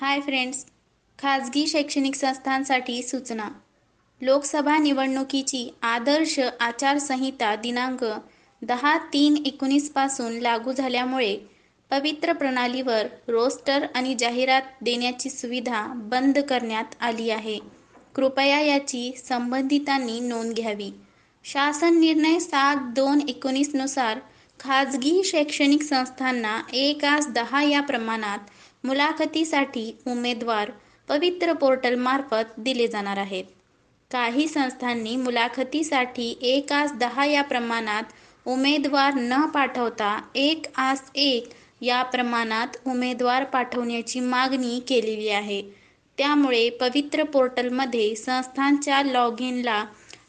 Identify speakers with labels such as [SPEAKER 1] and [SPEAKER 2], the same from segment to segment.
[SPEAKER 1] Hi friends खाजगी शैक्षणिक संस्थांसाठी सूचना. लोकसभा निवडणुकीची आदर्श आचारसंहिता दिनांक दहा तीन एकोणीसपासून लागू झाल्यामुळे पवित्र प्रणालीवर रोस्टर आणि जाहिरात देण्याची सुविधा बंद करण्यात आली आहे. कृपया याची संबंधितांनी नोंद घ्यावी. शासन निर्णय सात दोन एकोणीसनुसार खाजगी शैक्षणिक संस्थांना एक आज दहा या प्रमाणात मुलाखतीसाठी उमेदवार पवित्र पोर्टलमार्फत दिले जाणार आहेत. काही संस्थांनी मुलाखतीसाठी एक आस दहा या प्रमाणात उमेदवार न पाठवता एक आस एक या प्रमाणात उमेदवार पाठवण्याची मागणी केलेली आहे. त्यामुळे पवित्र पोर्टलमध्ये संस्थांच्या लॉग इनला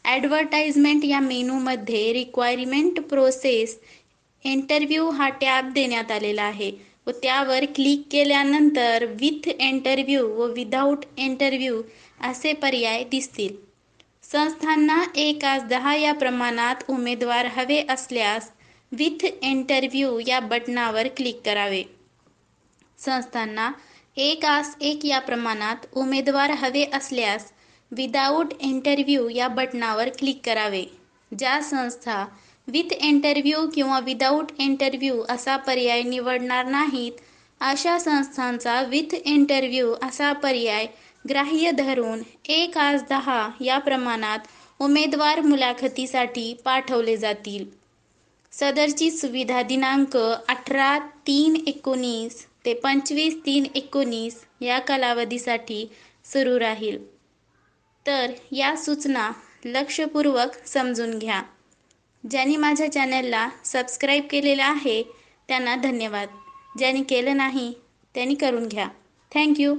[SPEAKER 1] ॲडव्हर्टाइजमेंट या मेनूमध्ये रिक्वायरमेंट प्रोसेस इंटरव्ह्यू हा टॅब देण्यात आलेला आहे. व त्यावर क्लिक केल्यानंतर विथ इंटरव्ह्यू व विदाऊट इंटरव्ह्यू असे पर्याय दिसतील. संस्थांना एक दहा या प्रमाणात उमेदवार हवे असल्यास विथ इंटरव्ह्यू या बटनावर क्लिक करावे. संस्थांना एक आस एक या प्रमाणात उमेदवार हवे असल्यास विदाऊट इंटरव्ह्यू या बटनावर क्लिक करावे. ज्या संस्था विथ इंटरव्ह्यू किंवा विदाऊट इंटरव्ह्यू असा पर्याय निवडणार नाहीत. अशा संस्थांचा विथ इंटरव्ह्यू असा पर्याय ग्राह्य धरून एक आज दहा या प्रमाणात उमेदवार मुलाखतीसाठी पाठवले जातील. सदरची सुविधा दिनांक अठरा तीन एकोणीस ते पंचवीस तीन एकोणीस या कालावधीसाठी सुरू राहील. तर या सूचना लक्षपूर्वक समजून घ्या. ज्यांनी माझ्या चॅनलला सबस्क्राईब केलेलं आहे त्यांना धन्यवाद. ज्यांनी केलं नाही त्यांनी करून घ्या. थँक्यू